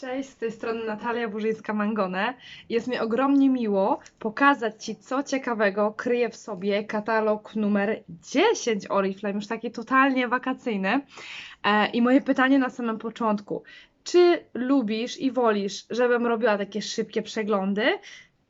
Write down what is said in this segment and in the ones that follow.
Cześć, z tej strony Natalia Burzyńska-Mangone. Jest mi ogromnie miło pokazać Ci, co ciekawego kryje w sobie katalog numer 10 Oriflame, już taki totalnie wakacyjny. E, I moje pytanie na samym początku. Czy lubisz i wolisz, żebym robiła takie szybkie przeglądy,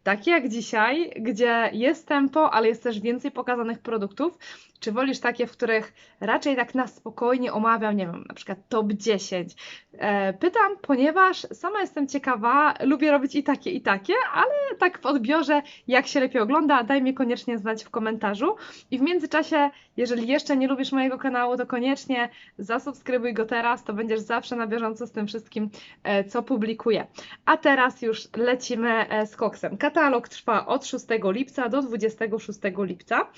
takie jak dzisiaj, gdzie jest tempo, ale jest też więcej pokazanych produktów? Czy wolisz takie, w których raczej tak na spokojnie omawiam, nie wiem, na przykład top 10? E, pytam, ponieważ sama jestem ciekawa, lubię robić i takie, i takie, ale tak w odbiorze, jak się lepiej ogląda, daj mi koniecznie znać w komentarzu. I w międzyczasie, jeżeli jeszcze nie lubisz mojego kanału, to koniecznie zasubskrybuj go teraz, to będziesz zawsze na bieżąco z tym wszystkim, e, co publikuję. A teraz już lecimy e, z koksem. Katalog trwa od 6 lipca do 26 lipca.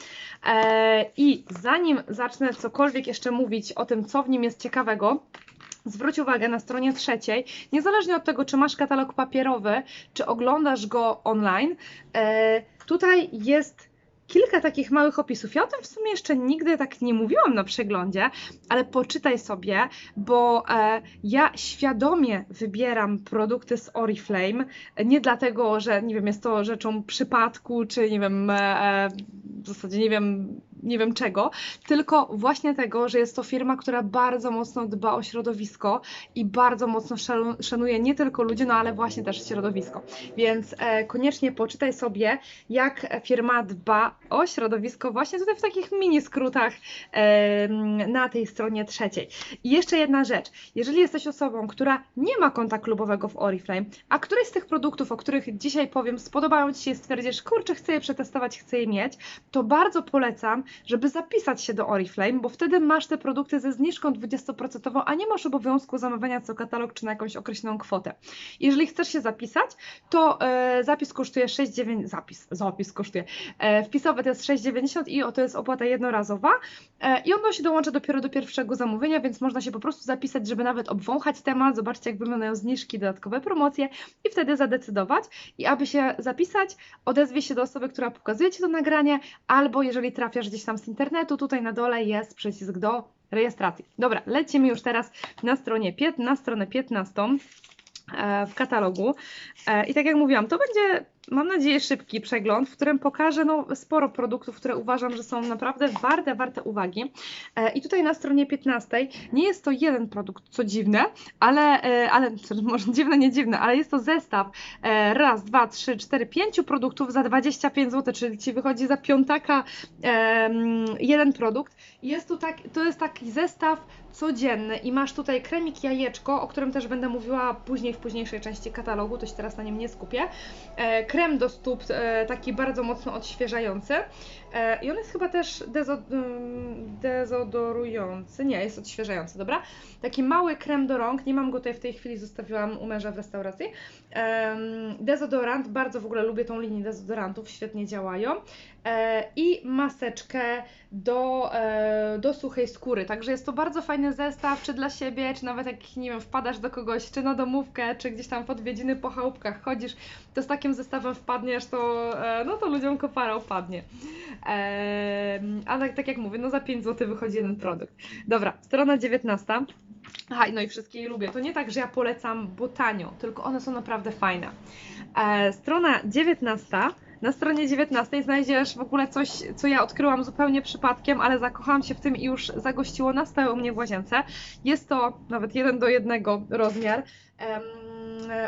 E, I zanim zacznę cokolwiek jeszcze mówić o tym, co w nim jest ciekawego, Zwróć uwagę na stronie trzeciej, niezależnie od tego, czy masz katalog papierowy, czy oglądasz go online, e, tutaj jest kilka takich małych opisów. Ja o tym w sumie jeszcze nigdy tak nie mówiłam na przeglądzie, ale poczytaj sobie, bo e, ja świadomie wybieram produkty z Oriflame, nie dlatego, że nie wiem, jest to rzeczą przypadku, czy nie wiem, e, w zasadzie nie wiem, nie wiem czego, tylko właśnie tego, że jest to firma, która bardzo mocno dba o środowisko i bardzo mocno szanuje nie tylko ludzi, no ale właśnie też środowisko. Więc e, koniecznie poczytaj sobie, jak firma dba o środowisko właśnie tutaj w takich mini skrótach na tej stronie trzeciej. I jeszcze jedna rzecz. Jeżeli jesteś osobą, która nie ma konta klubowego w Oriflame, a któryś z tych produktów, o których dzisiaj powiem, spodobają Ci się, stwierdzisz, kurczę, chcę je przetestować, chcę je mieć, to bardzo polecam, żeby zapisać się do Oriflame, bo wtedy masz te produkty ze zniżką 20%, a nie masz obowiązku zamawiania co katalog czy na jakąś określoną kwotę. Jeżeli chcesz się zapisać, to e, zapis kosztuje 6,9 zapis, zapis kosztuje, e, to jest 6,90 i o, to jest opłata jednorazowa. E, i ono się dołącza dopiero do pierwszego zamówienia, więc można się po prostu zapisać, żeby nawet obwąchać temat, zobaczcie jak wyglądają zniżki, dodatkowe promocje i wtedy zadecydować. I aby się zapisać, odezwie się do osoby, która pokazuje Ci to nagranie, albo jeżeli trafiasz gdzieś tam z internetu, tutaj na dole jest przycisk do rejestracji. Dobra, lecimy już teraz na stronie 15, na stronę 15 e, w katalogu. E, I tak jak mówiłam, to będzie mam nadzieję, szybki przegląd, w którym pokażę no, sporo produktów, które uważam, że są naprawdę warte, warte uwagi. E, I tutaj na stronie 15 nie jest to jeden produkt, co dziwne, ale, e, ale może dziwne, nie dziwne, ale jest to zestaw e, raz, dwa, trzy, cztery, pięciu produktów za 25 zł, czyli Ci wychodzi za piątaka jeden produkt. Jest tu tak, to jest taki zestaw codzienny i masz tutaj kremik jajeczko, o którym też będę mówiła później w późniejszej części katalogu, to się teraz na nim nie skupię. Krem do stóp, e, taki bardzo mocno odświeżający. E, I on jest chyba też mm, dezodorujący, nie, jest odświeżający, dobra? Taki mały krem do rąk, nie mam go tutaj w tej chwili, zostawiłam u męża w restauracji. Dezodorant, bardzo w ogóle lubię tą linię dezodorantów, świetnie działają. E, I maseczkę do, do suchej skóry, także jest to bardzo fajny zestaw, czy dla siebie, czy nawet jak, nie wiem, wpadasz do kogoś, czy na domówkę, czy gdzieś tam w odwiedziny po chałupkach chodzisz, to z takim zestawem wpadniesz, to, e, no to ludziom kopara upadnie. A tak, tak jak mówię, no za 5 zł wychodzi jeden produkt. Dobra, strona 19. Aha, no i wszystkie je lubię. To nie tak, że ja polecam, bo tanio, tylko one są naprawdę fajne. E, strona 19. Na stronie 19 znajdziesz w ogóle coś, co ja odkryłam zupełnie przypadkiem, ale zakochałam się w tym i już zagościło na stałe u mnie w łazience. Jest to nawet jeden do jednego rozmiar. E,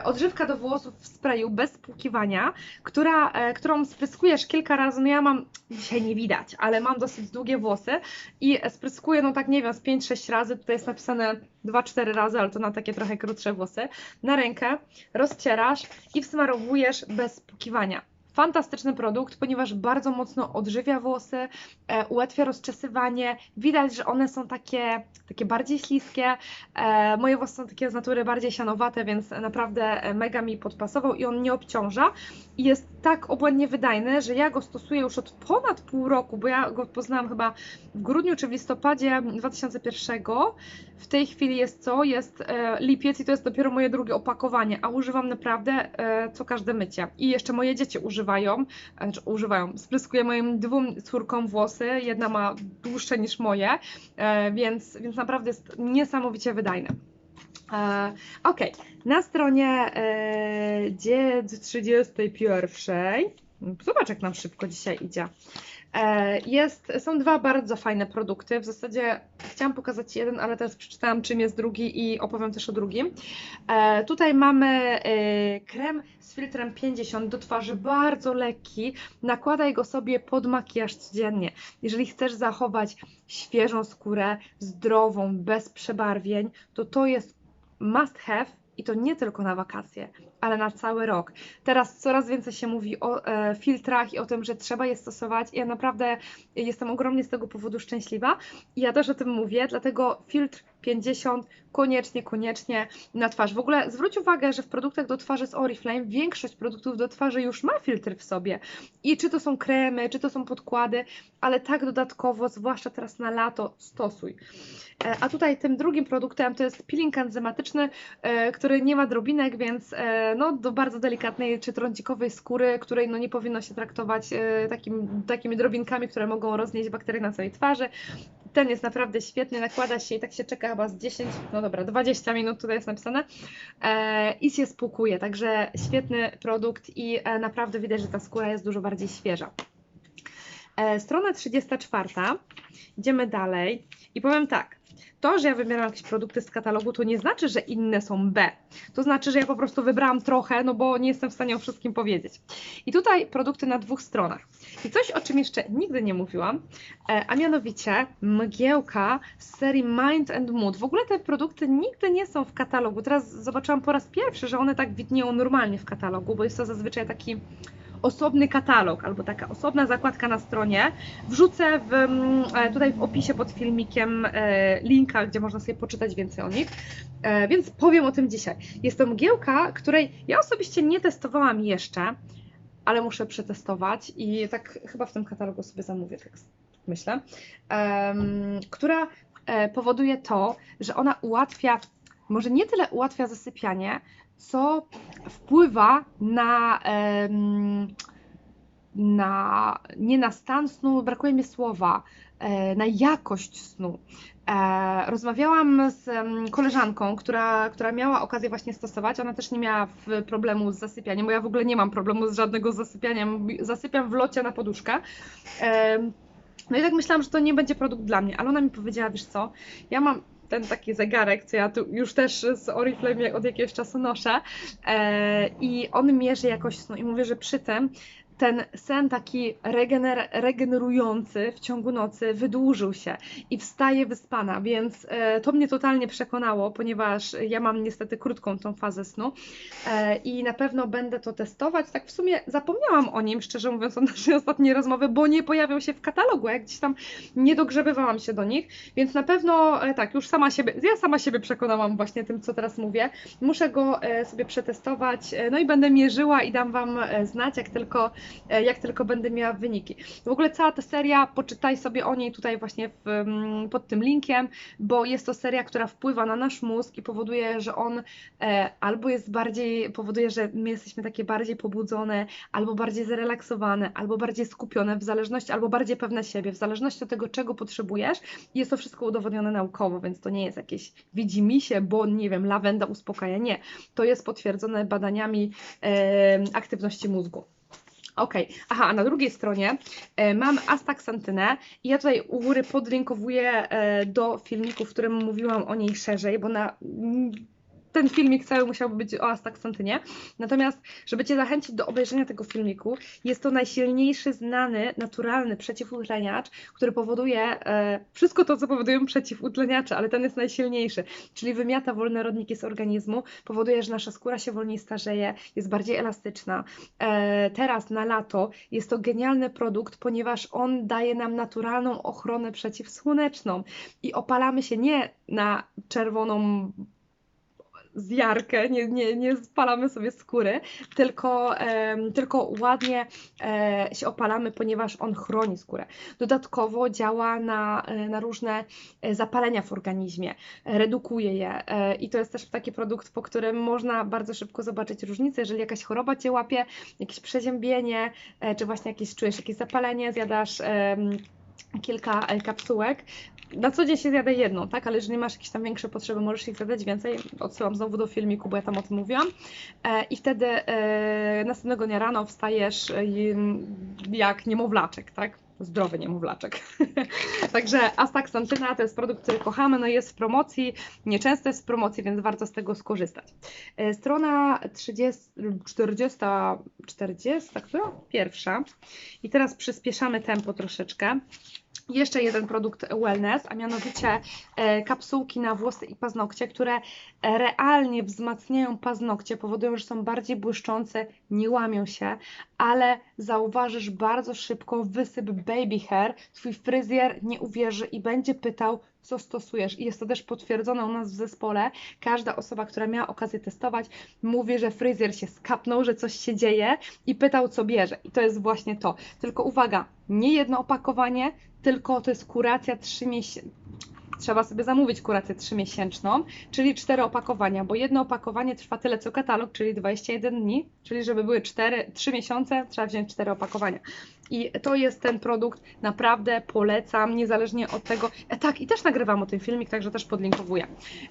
odżywka do włosów w sprayu bez spłukiwania, która, e, którą spryskujesz kilka razy. No ja mam, dzisiaj nie widać, ale mam dosyć długie włosy i spryskuję, no tak nie wiem, z 5-6 razy. Tutaj jest napisane 2-4 razy, ale to na takie trochę krótsze włosy. Na rękę rozcierasz i wsmarowujesz bez spłukiwania. Fantastyczny produkt, ponieważ bardzo mocno odżywia włosy, e, ułatwia rozczesywanie. Widać, że one są takie, takie bardziej śliskie. E, moje włosy są takie z natury bardziej sianowate, więc naprawdę e, mega mi podpasował i on nie obciąża. I jest tak obłędnie wydajny, że ja go stosuję już od ponad pół roku, bo ja go poznałam chyba w grudniu czy w listopadzie 2001. W tej chwili jest co? Jest e, lipiec i to jest dopiero moje drugie opakowanie, a używam naprawdę e, co każde mycie. I jeszcze moje dzieci używają używają, znaczy używają, spryskuję moim dwóm córkom włosy, jedna ma dłuższe niż moje, e, więc, więc naprawdę jest niesamowicie wydajne. E, ok, na stronie e, dzień 31. Zobacz, jak nam szybko dzisiaj idzie. E, Jest, są dwa bardzo fajne produkty. W zasadzie chciałam pokazać jeden, ale teraz przeczytałam, czym jest drugi i opowiem też o drugim. E, Tutaj mamy e, krem z filtrem 50 do twarzy, bardzo lekki. Nakładaj go sobie pod makijaż codziennie. Jeżeli chcesz zachować świeżą skórę, zdrową, bez przebarwień, to to jest must have i to nie tylko na wakacje, ale na cały rok. Teraz coraz więcej się mówi o e, filtrach i o tym, że trzeba je stosować. Ja naprawdę jestem ogromnie z tego powodu szczęśliwa i ja też o tym mówię, dlatego filtr 50 koniecznie, koniecznie na twarz. W ogóle zwróć uwagę, że w produktach do twarzy z Oriflame większość produktów do twarzy już ma filtr w sobie. I czy to są kremy, czy to są podkłady, ale tak dodatkowo, zwłaszcza teraz na lato, stosuj. E, A tutaj tym drugim produktem to jest peeling enzymatyczny, e, który nie ma drobinek, więc e, no, do bardzo delikatnej czy trądzikowej skóry, której no, nie powinno się traktować takim, takimi drobinkami, które mogą roznieść bakterie na całej twarzy. Ten jest naprawdę świetny, nakłada się i tak się czeka chyba z 10, no dobra, 20 minut tutaj jest napisane e, i się spłukuje, także świetny produkt i e, naprawdę widać, że ta skóra jest dużo bardziej świeża. E, strona 34, idziemy dalej i powiem tak, to, że ja wybieram jakieś produkty z katalogu, to nie znaczy, że inne są B. To znaczy, że ja po prostu wybrałam trochę, no bo nie jestem w stanie o wszystkim powiedzieć. I tutaj produkty na dwóch stronach. I coś, o czym jeszcze nigdy nie mówiłam, e, a mianowicie mgiełka z serii Mind and Mood. W ogóle te produkty nigdy nie są w katalogu. Teraz zobaczyłam po raz pierwszy, że one tak widnieją normalnie w katalogu, bo jest to zazwyczaj taki osobny katalog albo taka osobna zakładka na stronie. Wrzucę w, mm, e, tutaj w opisie pod filmikiem e, linka, gdzie można sobie poczytać więcej o nich. E, Więc powiem o tym dzisiaj. Jest to mgiełka, której ja osobiście nie testowałam jeszcze, ale muszę przetestować i tak chyba w tym katalogu sobie zamówię, tak myślę, która powoduje to, że ona ułatwia, może nie tyle ułatwia zasypianie, co wpływa na, na nie na stan snu, brakuje mi słowa, e, na jakość snu. E, rozmawiałam z koleżanką, która, która miała okazję właśnie stosować. Ona też nie miała problemu z zasypianiem, bo ja w ogóle nie mam problemu z żadnego zasypianiem. Zasypiam w locie na poduszkę. No i tak myślałam, że to nie będzie produkt dla mnie, ale ona mi powiedziała, wiesz co, ja mam ten taki zegarek, co ja tu już też z Oriflame od jakiegoś czasu noszę. E, i on mierzy jakość snu i mówię, że przy tym ten sen taki regener, regenerujący w ciągu nocy wydłużył się i wstaje wyspana, więc e, to mnie totalnie przekonało, ponieważ ja mam niestety krótką tą fazę snu e, i na pewno będę to testować. Tak w sumie zapomniałam o nim, szczerze mówiąc, od naszej ostatniej rozmowy, bo nie pojawiał się w katalogu, jak gdzieś tam nie dogrzebywałam się do nich, więc na pewno e, tak, już sama siebie, ja sama siebie przekonałam właśnie tym, co teraz mówię. Muszę go sobie przetestować, no i będę mierzyła i dam Wam znać, jak tylko, jak tylko będę miała wyniki. W ogóle cała ta seria, poczytaj sobie o niej tutaj właśnie w, mm, pod tym linkiem, bo jest to seria, która wpływa na nasz mózg i powoduje, że on e, albo jest bardziej, powoduje, że my jesteśmy takie bardziej pobudzone, albo bardziej zrelaksowane, albo bardziej skupione, w zależności, albo bardziej pewne siebie, w zależności od tego, czego potrzebujesz. Jest to wszystko udowodnione naukowo, więc to nie jest jakieś widzimisię, bo nie wiem, lawenda uspokaja. Nie. To jest potwierdzone badaniami e, aktywności mózgu. Okej, aha, a na drugiej stronie e, mam astaksantynę i ja tutaj u góry podlinkowuję e, do filmiku, w którym mówiłam o niej szerzej, bo na ten filmik cały musiałby być o astaksantynie. Natomiast, żeby Cię zachęcić do obejrzenia tego filmiku, jest to najsilniejszy znany, naturalny przeciwutleniacz, który powoduje e, wszystko to, co powodują przeciwutleniacze, ale ten jest najsilniejszy, czyli wymiata wolne rodniki z organizmu, powoduje, że nasza skóra się wolniej starzeje, jest bardziej elastyczna. E, teraz na lato jest to genialny produkt, ponieważ on daje nam naturalną ochronę przeciwsłoneczną i opalamy się nie na czerwoną zjarkę, nie, nie, nie spalamy sobie skóry, tylko, em, tylko ładnie e, się opalamy, ponieważ on chroni skórę. Dodatkowo działa na, e, na różne e, zapalenia w organizmie, redukuje je i to jest też taki produkt, po którym można bardzo szybko zobaczyć różnicę, jeżeli jakaś choroba Cię łapie, jakieś przeziębienie, czy właśnie jakieś czujesz jakieś zapalenie, zjadasz kilka kapsułek, na co dzień się zjada jedną, tak? Ale jeżeli masz jakieś tam większe potrzeby, możesz ich zadać więcej. Odsyłam znowu do filmiku, bo ja tam o tym mówiłam. E, I wtedy e, następnego dnia rano wstajesz e, jak niemowlaczek, tak? zdrowy niemowlaczek. Także Astaxantyna to jest produkt, który kochamy, no jest w promocji, nieczęsto jest w promocji, więc warto z tego skorzystać. Strona 30, 40, 40, która? Pierwsza. I teraz przyspieszamy tempo troszeczkę jeszcze jeden produkt wellness, a mianowicie e, kapsułki na włosy i paznokcie, które realnie wzmacniają paznokcie, powodują, że są bardziej błyszczące, nie łamią się, ale zauważysz bardzo szybko wysyp baby hair, twój fryzjer nie uwierzy i będzie pytał, co stosujesz. I jest to też potwierdzone u nas w zespole. Każda osoba, która miała okazję testować, mówi, że fryzjer się skapnął, że coś się dzieje i pytał, co bierze. I to jest właśnie to. Tylko uwaga, nie jedno opakowanie, tylko to jest kuracja 3 miesięcy trzeba sobie zamówić kurację 3-miesięczną, czyli 4 opakowania, bo jedno opakowanie trwa tyle co katalog, czyli 21 dni, czyli żeby były 4, 3 miesiące, trzeba wziąć 4 opakowania. I to jest ten produkt, naprawdę polecam, niezależnie od tego. E, tak, i też nagrywam o tym filmik, także też podlinkowuję.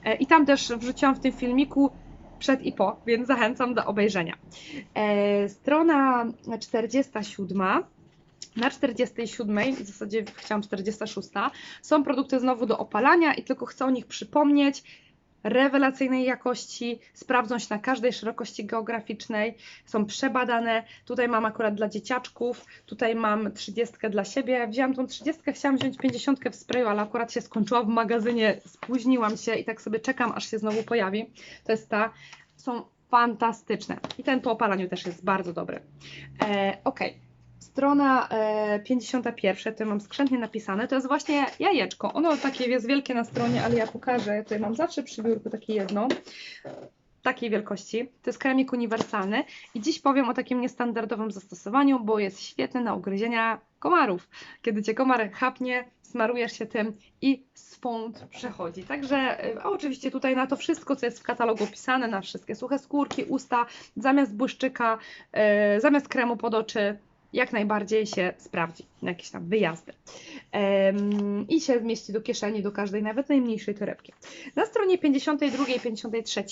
E, I tam też wrzuciłam w tym filmiku przed i po, więc zachęcam do obejrzenia. E, strona 47 na 47, w zasadzie chciałam 46, są produkty znowu do opalania i tylko chcę o nich przypomnieć. Rewelacyjnej jakości, sprawdzą się na każdej szerokości geograficznej, są przebadane. Tutaj mam akurat dla dzieciaczków, tutaj mam 30 dla siebie. Wzięłam tą 30, chciałam wziąć 50 w sprayu, ale akurat się skończyła w magazynie, spóźniłam się i tak sobie czekam, aż się znowu pojawi. To jest ta, są fantastyczne. I ten po opalaniu też jest bardzo dobry. E, ok. Strona e, 51, tutaj mam skrzętnie napisane, to jest właśnie jajeczko. Ono takie jest wielkie na stronie, ale ja pokażę. Tutaj mam zawsze przy biurku takie jedno takiej wielkości. To jest keramik uniwersalny i dziś powiem o takim niestandardowym zastosowaniu, bo jest świetny na ugryzienia komarów. Kiedy Cię komar chapnie, smarujesz się tym i swąd przechodzi. Także, a oczywiście tutaj na to wszystko, co jest w katalogu opisane, na wszystkie suche skórki, usta, zamiast błyszczyka, yy, zamiast kremu pod oczy, jak najbardziej się sprawdzi na jakieś tam wyjazdy. I się zmieści do kieszeni, do każdej, nawet najmniejszej torebki. Na stronie 52 i 53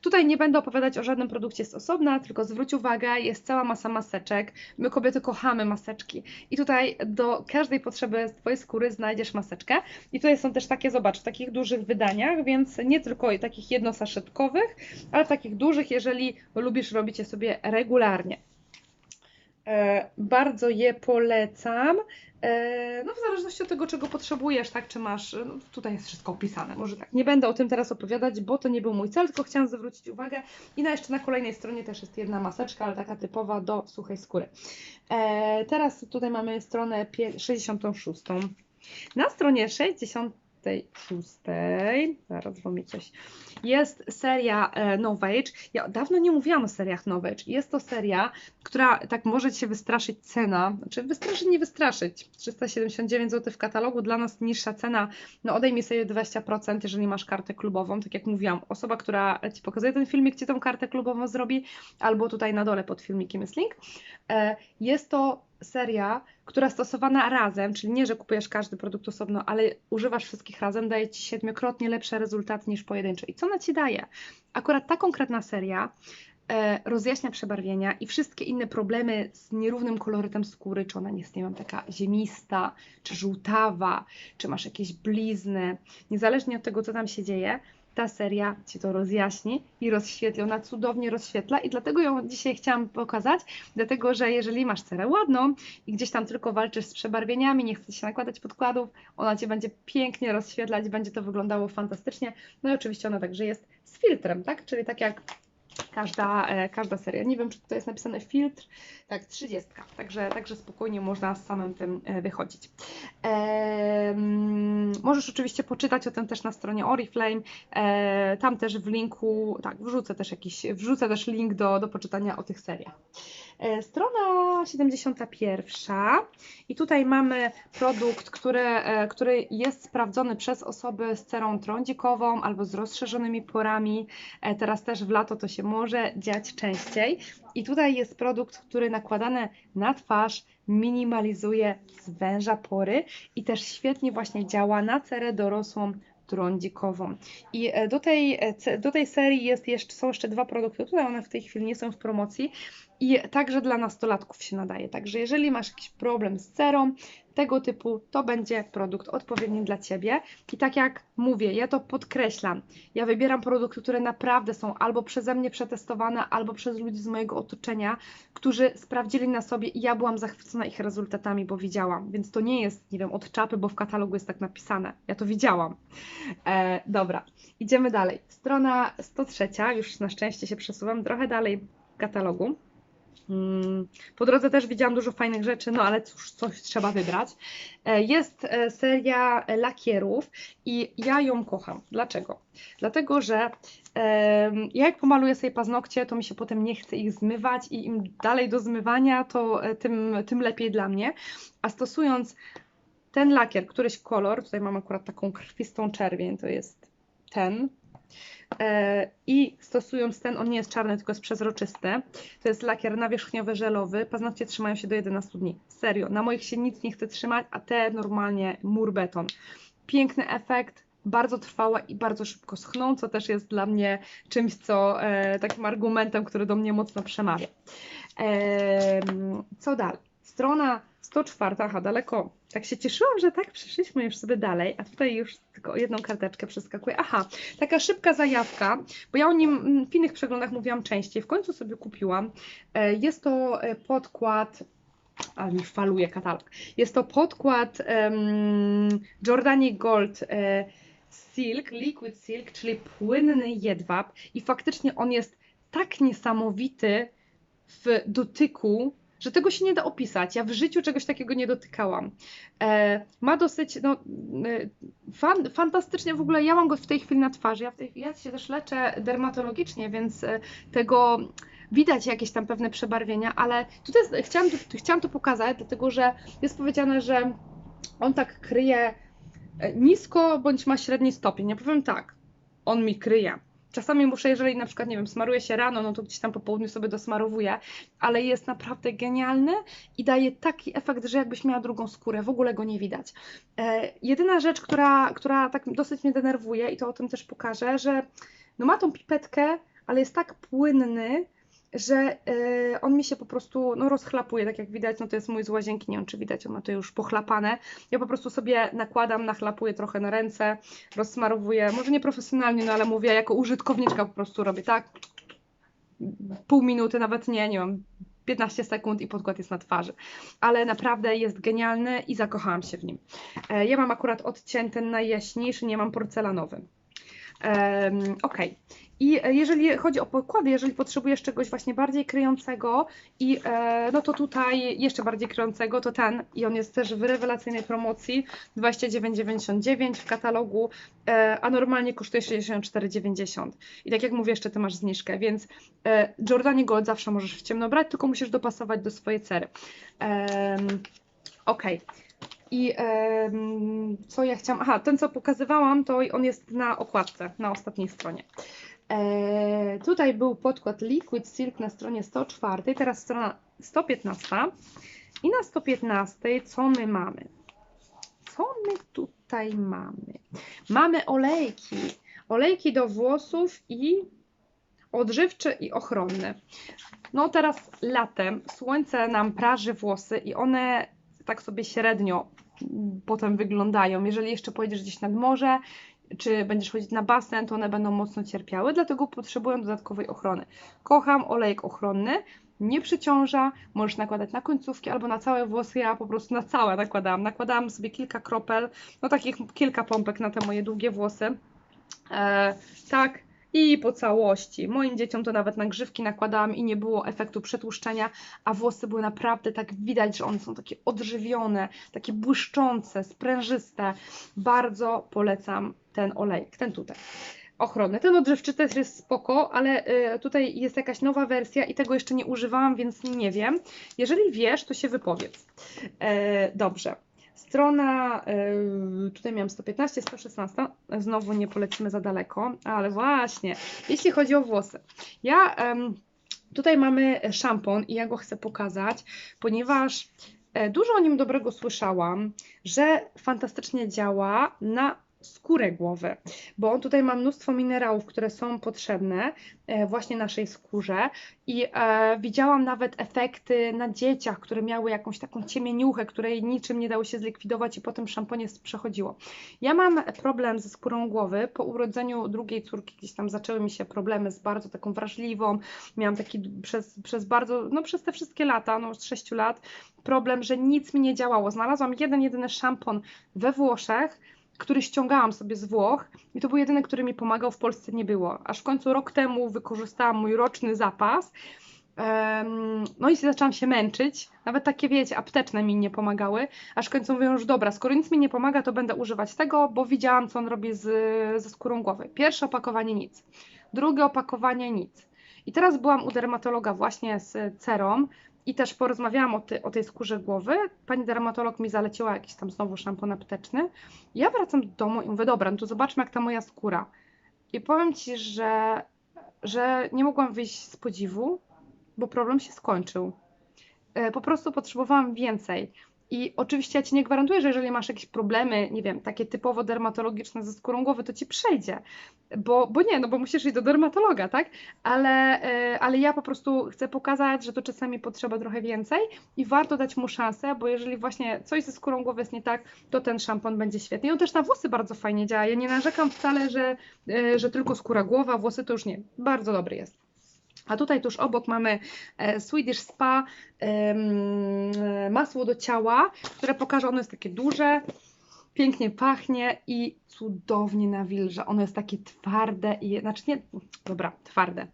tutaj nie będę opowiadać o żadnym produkcie z osobna, tylko zwróć uwagę, jest cała masa maseczek. My kobiety kochamy maseczki. I tutaj do każdej potrzeby Twojej skóry znajdziesz maseczkę. I tutaj są też takie, zobacz, w takich dużych wydaniach, więc nie tylko takich jednosaszetkowych, ale takich dużych, jeżeli lubisz robić je sobie regularnie. E, bardzo je polecam. E, no w zależności od tego, czego potrzebujesz, tak, czy masz, no, tutaj jest wszystko opisane, może tak. Nie będę o tym teraz opowiadać, bo to nie był mój cel, tylko chciałam zwrócić uwagę i na jeszcze na kolejnej stronie też jest jedna maseczka, ale taka typowa do suchej skóry. E, teraz tutaj mamy stronę 66. Na stronie 60 szóstej, zaraz bo mi coś, jest seria e, Novage. Ja dawno nie mówiłam o seriach Novage. Jest to seria, która tak może Cię wystraszyć cena, znaczy wystraszyć, nie wystraszyć. 379 zł w katalogu, dla nas niższa cena, no odejmij sobie 20%, jeżeli masz kartę klubową, tak jak mówiłam, osoba, która Ci pokazuje ten filmik, Ci tą kartę klubową zrobi, albo tutaj na dole pod filmikiem jest link. E, jest to seria, która stosowana razem, czyli nie, że kupujesz każdy produkt osobno, ale używasz wszystkich razem, daje Ci siedmiokrotnie lepsze rezultaty niż pojedyncze. I co ona Ci daje? Akurat ta konkretna seria e, rozjaśnia przebarwienia i wszystkie inne problemy z nierównym kolorytem skóry, czy ona jest, nie wiem, taka ziemista, czy żółtawa, czy masz jakieś blizny, niezależnie od tego, co tam się dzieje, ta seria Ci to rozjaśni i rozświetli. Ona cudownie rozświetla i dlatego ją dzisiaj chciałam pokazać, dlatego że jeżeli masz cerę ładną i gdzieś tam tylko walczysz z przebarwieniami, nie chcesz się nakładać podkładów, ona Cię będzie pięknie rozświetlać, będzie to wyglądało fantastycznie. No i oczywiście ona także jest z filtrem, tak? Czyli tak jak każda, e, każda seria. Nie wiem, czy tutaj jest napisane filtr. Tak, 30. Także, także spokojnie można z samym tym e, wychodzić. Możesz oczywiście poczytać o tym też na stronie Oriflame. E, tam też w linku, tak, wrzucę też jakiś, wrzucę też link do, do poczytania o tych seriach. Strona 71 i tutaj mamy produkt, który, który jest sprawdzony przez osoby z cerą trądzikową albo z rozszerzonymi porami. Teraz też w lato to się może może dziać częściej. I tutaj jest produkt, który nakładany na twarz minimalizuje, zwęża pory i też świetnie właśnie działa na cerę dorosłą trądzikową. I e, do tej, e, do tej serii jest jeszcze, są jeszcze dwa produkty, tutaj one w tej chwili nie są w promocji i także dla nastolatków się nadaje. Także jeżeli masz jakiś problem z cerą, tego typu, to będzie produkt odpowiedni dla Ciebie. I tak jak mówię, ja to podkreślam, ja wybieram produkty, które naprawdę są albo przeze mnie przetestowane, albo przez ludzi z mojego otoczenia, którzy sprawdzili na sobie i ja byłam zachwycona ich rezultatami, bo widziałam. Więc to nie jest, nie wiem, od czapy, bo w katalogu jest tak napisane. Ja to widziałam. E, dobra, idziemy dalej. Strona 103, już na szczęście się przesuwam trochę dalej w katalogu. Mm, po drodze też widziałam dużo fajnych rzeczy, no ale cóż, coś trzeba wybrać. E, jest e, seria lakierów i ja ją kocham. Dlaczego? Dlatego, że ja jak pomaluję sobie paznokcie, to mi się potem nie chce ich zmywać i im dalej do zmywania, to e, tym, tym lepiej dla mnie. A stosując ten lakier, któryś kolor, tutaj mam akurat taką krwistą czerwień, to jest ten, I stosując ten, on nie jest czarny, tylko jest przezroczysty. To jest lakier nawierzchniowy, żelowy. Paznokcie trzymają się do 11 dni. Serio, na moich się nic nie chce trzymać, a te normalnie mur beton. Piękny efekt, bardzo trwała i bardzo szybko schną, co też jest dla mnie czymś, co e, takim argumentem, który do mnie mocno przemawia. E, co dalej? Strona 104, aha, daleko. Tak się cieszyłam, że tak przeszliśmy już sobie dalej, a tutaj już tylko jedną karteczkę przeskakuję. Aha, taka szybka zajawka, bo ja o nim w innych przeglądach mówiłam częściej, w końcu sobie kupiłam. E, jest to e, podkład ale mi faluje katalog. Jest to podkład um, Jordani Gold e, Silk, Liquid Silk, czyli płynny jedwab i faktycznie on jest tak niesamowity w dotyku, że tego się nie da opisać. Ja w życiu czegoś takiego nie dotykałam. E, ma dosyć, no, e, fan, fantastycznie w ogóle, ja mam go w tej chwili na twarzy, ja, w tej, ja się też leczę dermatologicznie, więc e, tego widać jakieś tam pewne przebarwienia, ale tutaj chciałam, chciałam to pokazać, dlatego że jest powiedziane, że on tak kryje e, nisko bądź ma średni stopień. Ja powiem tak, on mi kryje. Czasami muszę, jeżeli na przykład, nie wiem, smaruję się rano, no to gdzieś tam po południu sobie dosmarowuję, ale jest naprawdę genialny i daje taki efekt, że jakbyś miała drugą skórę, w ogóle go nie widać. E, jedyna rzecz, która, która tak dosyć mnie denerwuje i to o tym też pokażę, że no ma tą pipetkę, ale jest tak płynny, że y, on mi się po prostu no, rozchlapuje, tak jak widać, no to jest mój z łazienki, nie wiem czy widać, on ma to już pochlapane. Ja po prostu sobie nakładam, nachlapuję trochę na ręce, rozsmarowuję, może nie profesjonalnie, no ale mówię, jako użytkowniczka po prostu robię tak, pół minuty, nawet nie, nie wiem, 15 sekund i podkład jest na twarzy. Ale naprawdę jest genialny i zakochałam się w nim. E, ja mam akurat odcięty najjaśniejszy, nie mam porcelanowy. Um, ok. I jeżeli chodzi o podkłady, jeżeli potrzebujesz czegoś właśnie bardziej kryjącego i e, no to tutaj jeszcze bardziej kryjącego, to ten i on jest też w rewelacyjnej promocji 29,99 w katalogu, e, a normalnie kosztuje 64,90. I tak jak mówię, jeszcze ty masz zniżkę, więc e, Jordani Gold zawsze możesz w ciemno brać, tylko musisz dopasować do swojej cery. E, ok. I co ja chciałam. Aha, ten co pokazywałam, to on jest na okładce, na ostatniej stronie. E, tutaj był podkład Liquid Silk na stronie 104, teraz strona 115. I na 115 co my mamy? Co my tutaj mamy? Mamy olejki. Olejki do włosów i odżywcze i ochronne. No teraz latem słońce nam praży włosy i one tak sobie średnio potem wyglądają. Jeżeli jeszcze pojedziesz gdzieś nad morze, czy będziesz chodzić na basen, to one będą mocno cierpiały, dlatego potrzebują dodatkowej ochrony. Kocham olejek ochronny, nie przyciąża, możesz nakładać na końcówki albo na całe włosy, ja po prostu na całe nakładałam. Nakładałam sobie kilka kropel, no takich kilka pompek na te moje długie włosy. E, tak, i po całości. Moim dzieciom to nawet na grzywki nakładałam i nie było efektu przetłuszczenia, a włosy były naprawdę tak widać, że one są takie odżywione, takie błyszczące, sprężyste. Bardzo polecam ten olejek, ten tutaj ochrony. Ten odżywczy też jest spoko, ale y, tutaj jest jakaś nowa wersja i tego jeszcze nie używałam, więc nie wiem. Jeżeli wiesz, to się wypowiedz. E, dobrze. Strona, yy, tutaj miałam 115, 116, znowu nie polecimy za daleko, ale właśnie, jeśli chodzi o włosy. Ja tutaj mamy szampon i ja go chcę pokazać, ponieważ e, dużo o nim dobrego słyszałam, że fantastycznie działa na skórę głowy, bo on tutaj ma mnóstwo minerałów, które są potrzebne e, właśnie naszej skórze i e, widziałam nawet efekty na dzieciach, które miały jakąś taką ciemieniuchę, której niczym nie dało się zlikwidować i potem szamponie przechodziło. Ja mam problem ze skórą głowy, po urodzeniu drugiej córki gdzieś tam zaczęły mi się problemy z bardzo taką wrażliwą, miałam taki przez, przez bardzo, no przez te wszystkie lata, no z 6 lat, problem, że nic mi nie działało. Znalazłam jeden, jedyny szampon we Włoszech, który ściągałam sobie z Włoch i to był jedyny, który mi pomagał, w Polsce nie było. Aż w końcu rok temu wykorzystałam mój roczny zapas. No i zaczęłam się męczyć. Nawet takie, wiecie, apteczne mi nie pomagały. Aż w końcu mówię już, dobra, skoro nic mi nie pomaga, to będę używać tego, bo widziałam, co on robi z, ze skórą głowy. Pierwsze opakowanie nic. Drugie opakowanie nic. I teraz byłam u dermatologa właśnie z cerą i też porozmawiałam o, ty, o tej skórze głowy. Pani dermatolog mi zaleciła jakiś tam znowu szampon apteczny. Ja wracam do domu i mówię, dobra, no to zobaczmy jak ta moja skóra. I powiem Ci, że, że nie mogłam wyjść z podziwu, bo problem się skończył. E, po prostu potrzebowałam więcej. I oczywiście ja Ci nie gwarantuję, że jeżeli masz jakieś problemy, nie wiem, takie typowo dermatologiczne ze skórą głowy, to Ci przejdzie. Bo, bo nie, no bo musisz iść do dermatologa, tak? Ale, yy, ale ja po prostu chcę pokazać, że to czasami potrzeba trochę więcej i warto dać mu szansę, bo jeżeli właśnie coś ze skórą głowy jest nie tak, to ten szampon będzie świetny. I on też na włosy bardzo fajnie działa. Ja nie narzekam wcale, że, yy, że tylko skóra głowa, włosy to już nie. Bardzo dobry jest. A tutaj tuż obok mamy e, Swedish Spa masło do ciała, które pokaże, ono jest takie duże, pięknie pachnie i cudownie nawilża. Ono jest takie twarde i, znaczy nie, dobra, twarde,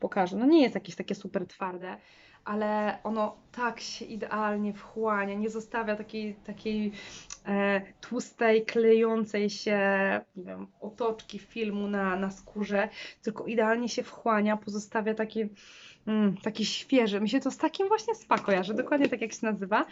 pokażę. No nie jest jakieś takie super twarde, ale ono tak się idealnie wchłania, nie zostawia takiej, takiej e, tłustej, klejącej się, nie wiem, otoczki filmu na, na skórze, tylko idealnie się wchłania, pozostawia taki, mm, taki świeży. Mi się to z takim właśnie spa kojarzy, dokładnie tak jak się nazywa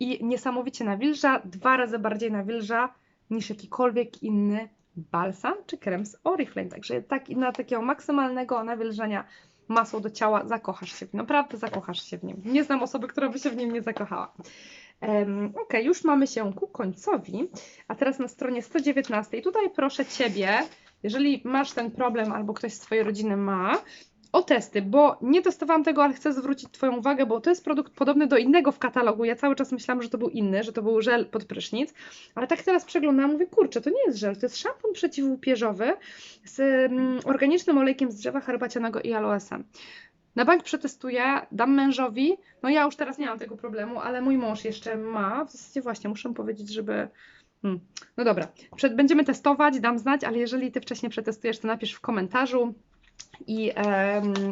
i niesamowicie nawilża, dwa razy bardziej nawilża niż jakikolwiek inny balsam czy krem z Oriflame, także tak, na takiego maksymalnego nawilżania masło do ciała, zakochasz się w nim. Naprawdę zakochasz się w nim. Nie znam osoby, która by się w nim nie zakochała. Um, już mamy się ku końcowi, a teraz na stronie 119. Tutaj proszę Ciebie, jeżeli masz ten problem albo ktoś z Twojej rodziny ma, o testy, bo nie testowałam tego, ale chcę zwrócić Twoją uwagę, bo to jest produkt podobny do innego w katalogu. Ja cały czas myślałam, że to był inny, że to był żel pod prysznic, ale tak teraz przeglądam, mówię, kurczę, to nie jest żel, to jest szampon przeciwłupieżowy z mm, organicznym olejkiem z drzewa herbacianego i aloesem. Na bank przetestuję, dam mężowi. No ja już teraz nie mam tego problemu, ale mój mąż jeszcze ma. W zasadzie właśnie muszę powiedzieć, żeby. Hmm. No dobra, Przed, będziemy testować, dam znać, ale jeżeli ty wcześniej przetestujesz, to napisz w komentarzu i,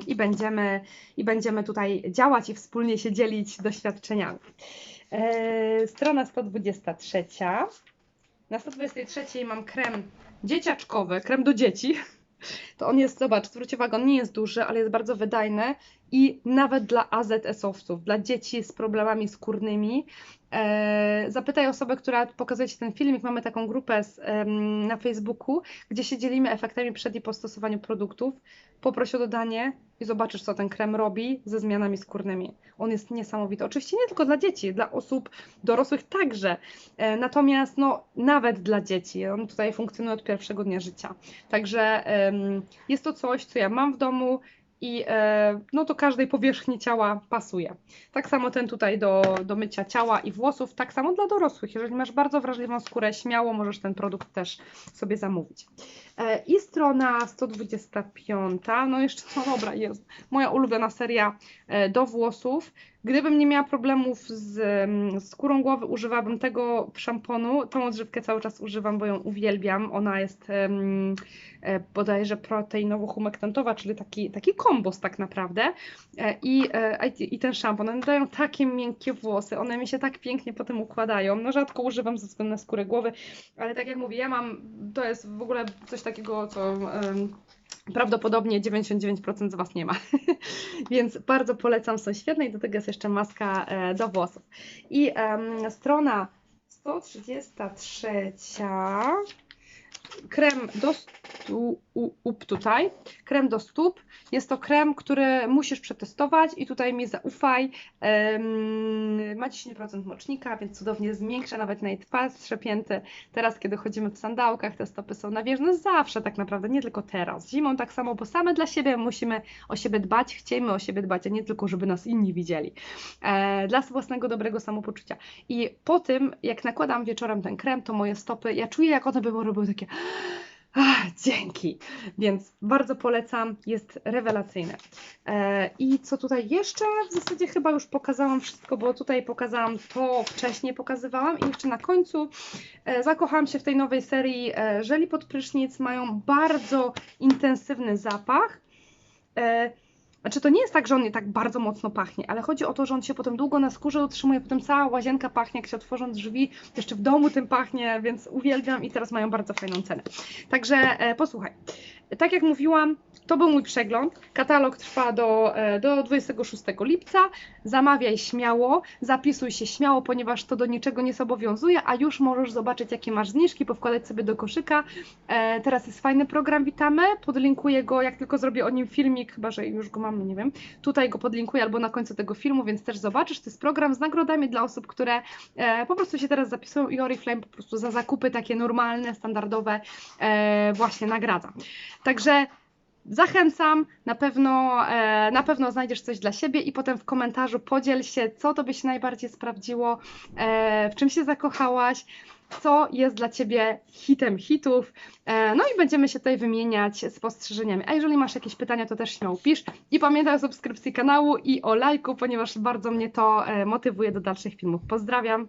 i, będziemy, i będziemy tutaj działać i wspólnie się dzielić doświadczeniami. E, strona 123. Na 123 mam krem dzieciaczkowy, krem do dzieci. To on jest, zobacz, zwróćcie uwagę, on nie jest duży, ale jest bardzo wydajny i nawet dla AZS-owców, dla dzieci z problemami skórnymi. E, zapytaj osobę, która pokazuje Ci ten filmik. Mamy taką grupę z, na Facebooku, gdzie się dzielimy efektami przed i po stosowaniu produktów. Poproś o dodanie i zobaczysz, co ten krem robi ze zmianami skórnymi. On jest niesamowity. Oczywiście nie tylko dla dzieci, dla osób dorosłych także. E, natomiast no, nawet dla dzieci. On tutaj funkcjonuje od pierwszego dnia życia. Także jest to coś, co ja mam w domu i e, no to każdej powierzchni ciała pasuje. Tak samo ten tutaj do, do mycia ciała i włosów, tak samo dla dorosłych. Jeżeli masz bardzo wrażliwą skórę, śmiało możesz ten produkt też sobie zamówić. E, I strona 125, no jeszcze, no dobra, jest moja ulubiona seria e, do włosów. Gdybym nie miała problemów z, z skórą głowy, używałabym tego szamponu. Tą odżywkę cały czas używam, bo ją uwielbiam. Ona jest um, bodajże proteinowo-humektantowa, czyli taki, taki kombos tak naprawdę. E, I, I ten szampon, one dają takie miękkie włosy, one mi się tak pięknie potem układają. No rzadko używam ze względu na skórę głowy, ale tak jak mówię, ja mam, to jest w ogóle coś takiego, co... Um, Prawdopodobnie 99% z Was nie ma, więc bardzo polecam, są świetne i do tego jest jeszcze maska e, do włosów. I um, strona 133. Krem do stóp tutaj. Krem do stóp. Jest to krem, który musisz przetestować i tutaj mi zaufaj. Ma 10% mocznika, więc cudownie zmiękcza nawet najtwardsze pięty. Teraz, kiedy chodzimy w sandałkach, te stopy są nawierzchne zawsze tak naprawdę, nie tylko teraz. Zimą tak samo, bo same dla siebie musimy o siebie dbać, chciejmy o siebie dbać, a nie tylko, żeby nas inni widzieli. E, dla własnego dobrego samopoczucia. I po tym, jak nakładam wieczorem ten krem, to moje stopy, ja czuję, jak one by robiły takie Ach, dzięki. Więc bardzo polecam, jest rewelacyjne. E, I co tutaj jeszcze? W zasadzie chyba już pokazałam wszystko, bo tutaj pokazałam to, wcześniej pokazywałam i jeszcze na końcu e, zakochałam się w tej nowej serii e, żeli pod prysznic. Mają bardzo intensywny zapach. E, znaczy to nie jest tak, że on nie tak bardzo mocno pachnie, ale chodzi o to, że on się potem długo na skórze utrzymuje, potem cała łazienka pachnie, jak się otworzą drzwi, jeszcze w domu tym pachnie, więc uwielbiam i teraz mają bardzo fajną cenę. Także e, posłuchaj, tak jak mówiłam, to był mój przegląd. Katalog trwa do, e, do 26 lipca. Zamawiaj śmiało, zapisuj się śmiało, ponieważ to do niczego nie zobowiązuje, a już możesz zobaczyć, jakie masz zniżki, powkładać sobie do koszyka. E, teraz jest fajny program Witamy. Podlinkuję go, jak tylko zrobię o nim filmik, chyba że już go mam, nie wiem. Tutaj go podlinkuję albo na końcu tego filmu, więc też zobaczysz. To jest program z nagrodami dla osób, które e, po prostu się teraz zapisują i Oriflame po prostu za zakupy takie normalne, standardowe właśnie nagradza. Także Zachęcam, na pewno, e, na pewno znajdziesz coś dla siebie i potem w komentarzu podziel się, co Tobie się najbardziej sprawdziło, e, w czym się zakochałaś, co jest dla Ciebie hitem hitów. E, no i będziemy się tutaj wymieniać spostrzeżeniami. A jeżeli masz jakieś pytania, to też śmiało pisz. I pamiętaj o subskrypcji kanału i o lajku, ponieważ bardzo mnie to motywuje do dalszych filmów. Pozdrawiam!